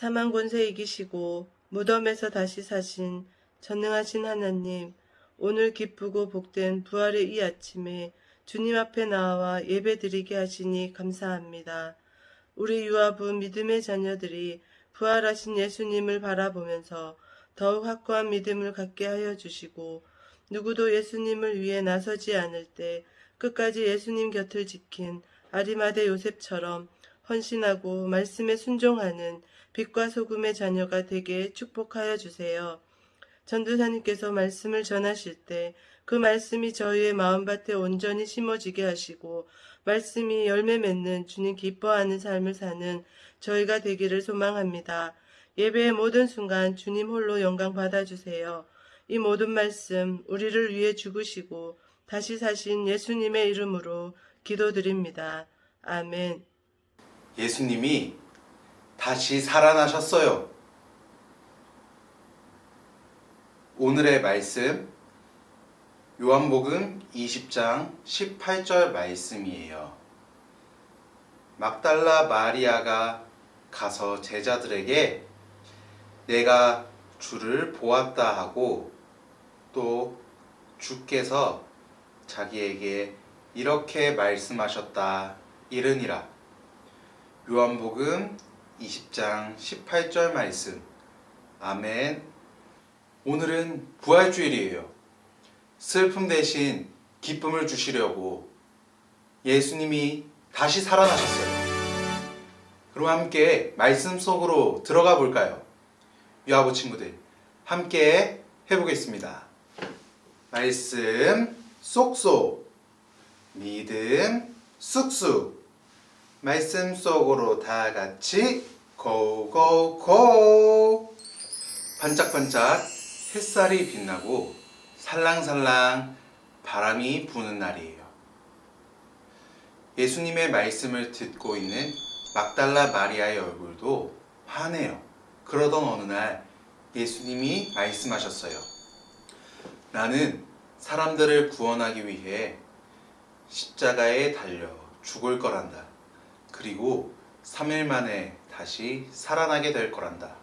사망 권세 이기시고 무덤에서 다시 사신 전능하신 하나님, 오늘 기쁘고 복된 부활의 이 아침에 주님 앞에 나와 예배 드리게 하시니 감사합니다. 우리 유아부 믿음의 자녀들이 부활하신 예수님을 바라보면서 더욱 확고한 믿음을 갖게 하여 주시고 누구도 예수님을 위해 나서지 않을 때 끝까지 예수님 곁을 지킨 아리마대 요셉처럼 헌신하고 말씀에 순종하는 빛과 소금의 자녀가 되게 축복하여 주세요. 전도사님께서 말씀을 전하실 때 그 말씀이 저희의 마음밭에 온전히 심어지게 하시고 말씀이 열매 맺는 주님 기뻐하는 삶을 사는 저희가 되기를 소망합니다. 예배의 모든 순간 주님 홀로 영광 받아주세요. 이 모든 말씀 우리를 위해 죽으시고 다시 사신 예수님의 이름으로 기도드립니다. 아멘. 예수님이 다시 살아나셨어요. 오늘의 말씀 요한복음 20장 18절 말씀이에요. 막달라 마리아가 가서 제자들에게 내가 주를 보았다 하고 또 주께서 자기에게 이렇게 말씀하셨다 이르니라. 요한복음 20장 18절 말씀. 아멘. 오늘은 부활주일이에요. 슬픔 대신 기쁨을 주시려고 예수님이 다시 살아나셨어요. 그럼 함께 말씀 속으로 들어가 볼까요? 유아부 친구들, 함께 해보겠습니다. 말씀 쏙쏙, 믿음 쑥쑥, 말씀 속으로 다 같이 고고고 반짝반짝 햇살이 빛나고 살랑살랑 바람이 부는 날이에요. 예수님의 말씀을 듣고 있는 막달라 마리아의 얼굴도 환해요. 그러던 어느 날 예수님이 말씀하셨어요. 나는 사람들을 구원하기 위해 십자가에 달려 죽을 거란다. 그리고 3일 만에 다시 살아나게 될 거란다.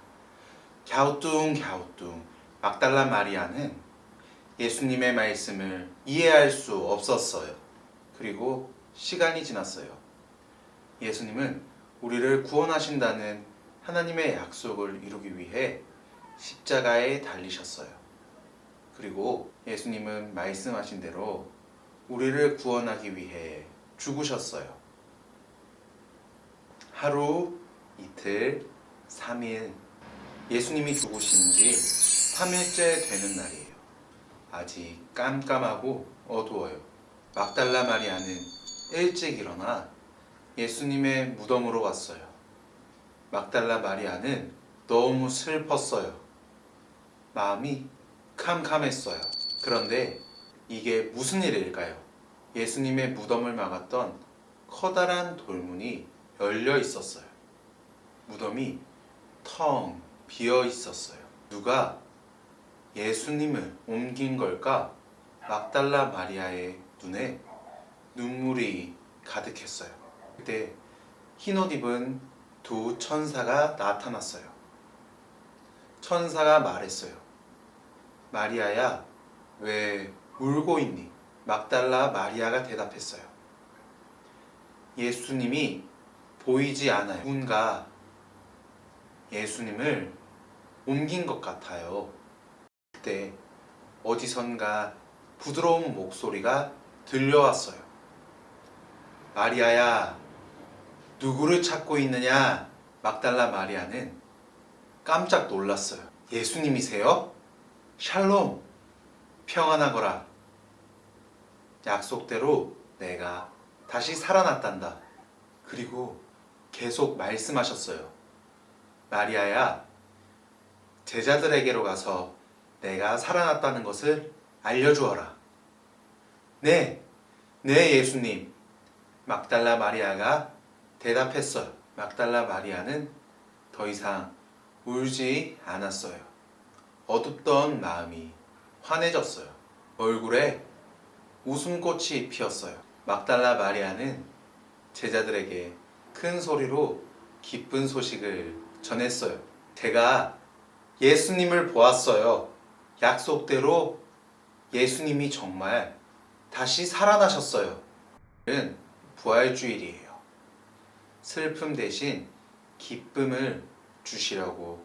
갸우뚱 갸우뚱 막달라 마리아는 예수님의 말씀을 이해할 수 없었어요. 그리고 시간이 지났어요. 예수님은 우리를 구원하신다는 하나님의 약속을 이루기 위해 십자가에 달리셨어요. 그리고 예수님은 말씀하신 대로 우리를 구원하기 위해 죽으셨어요. 하루, 이틀, 3일, 예수님이 죽으신 지 3일째 되는 날이에요. 아직 깜깜하고 어두워요. 막달라 마리아는 일찍 일어나 예수님의 무덤으로 갔어요. 막달라 마리아는 너무 슬펐어요. 마음이 캄캄했어요. 그런데 이게 무슨 일일까요? 예수님의 무덤을 막았던 커다란 돌문이 열려 있었어요. 무덤이 텅 비어 있었어요. 누가 예수님을 옮긴 걸까? 막달라 마리아의 눈에 눈물이 가득했어요. 그때 흰옷 입은 두 천사가 나타났어요. 천사가 말했어요. 마리아야, 왜 울고 있니? 막달라 마리아가 대답했어요. 예수님이 보이지 않아요. 누군가 예수님을 옮긴 것 같아요. 그때 어디선가 부드러운 목소리가 들려왔어요. 마리아야, 누구를 찾고 있느냐? 막달라 마리아는 깜짝 놀랐어요. 예수님이세요? 샬롬, 평안하거라. 약속대로 내가 다시 살아났단다. 그리고 계속 말씀하셨어요. 마리아야, 제자들에게로 가서 내가 살아났다는 것을 알려주어라. 네, 네, 예수님. 막달라 마리아가 대답했어요. 막달라 마리아는 더 이상 울지 않았어요. 어둡던 마음이 환해졌어요. 얼굴에 웃음꽃이 피었어요. 막달라 마리아는 제자들에게 큰 소리로 기쁜 소식을 전했어요. 제가 예수님을 보았어요. 약속대로 예수님이 정말 다시 살아나셨어요. 오늘은 부활주일이에요. 슬픔 대신 기쁨을 주시려고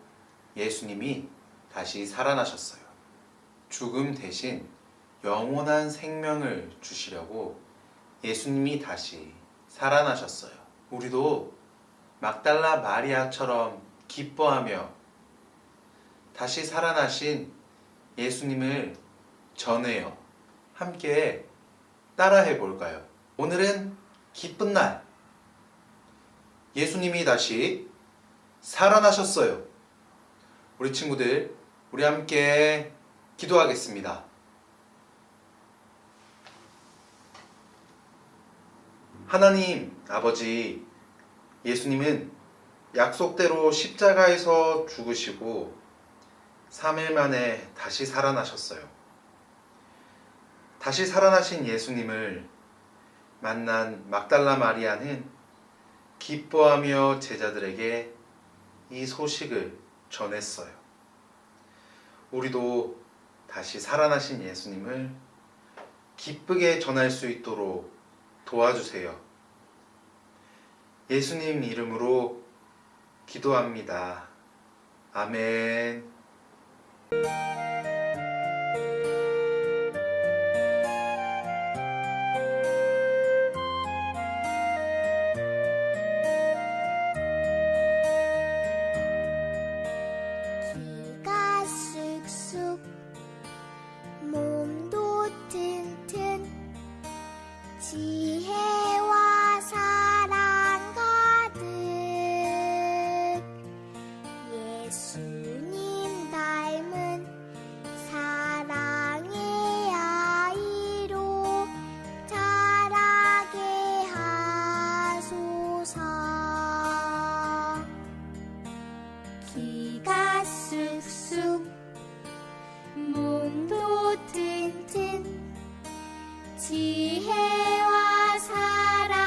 예수님이 다시 살아나셨어요. 죽음 대신 영원한 생명을 주시려고 예수님이 다시 살아나셨어요. 우리도 막달라 마리아처럼 기뻐하며 다시 살아나신 예수님을 전해요. 함께 따라해 볼까요? 오늘은 기쁜 날. 예수님이 다시 살아나셨어요. 우리 친구들, 우리 함께 기도하겠습니다. 하나님 아버지, 예수님은 약속대로 십자가에서 죽으시고 3일 만에 다시 살아나셨어요. 다시 살아나신 예수님을 만난 막달라 마리아는 기뻐하며 제자들에게 이 소식을 전했어요. 우리도 다시 살아나신 예수님을 기쁘게 전할 수 있도록 도와주세요. 예수님 이름으로 기도합니다. 아멘. 몸도 튼튼 지 키가 쑥쑥. 몸도 튼튼. 지혜와 사랑.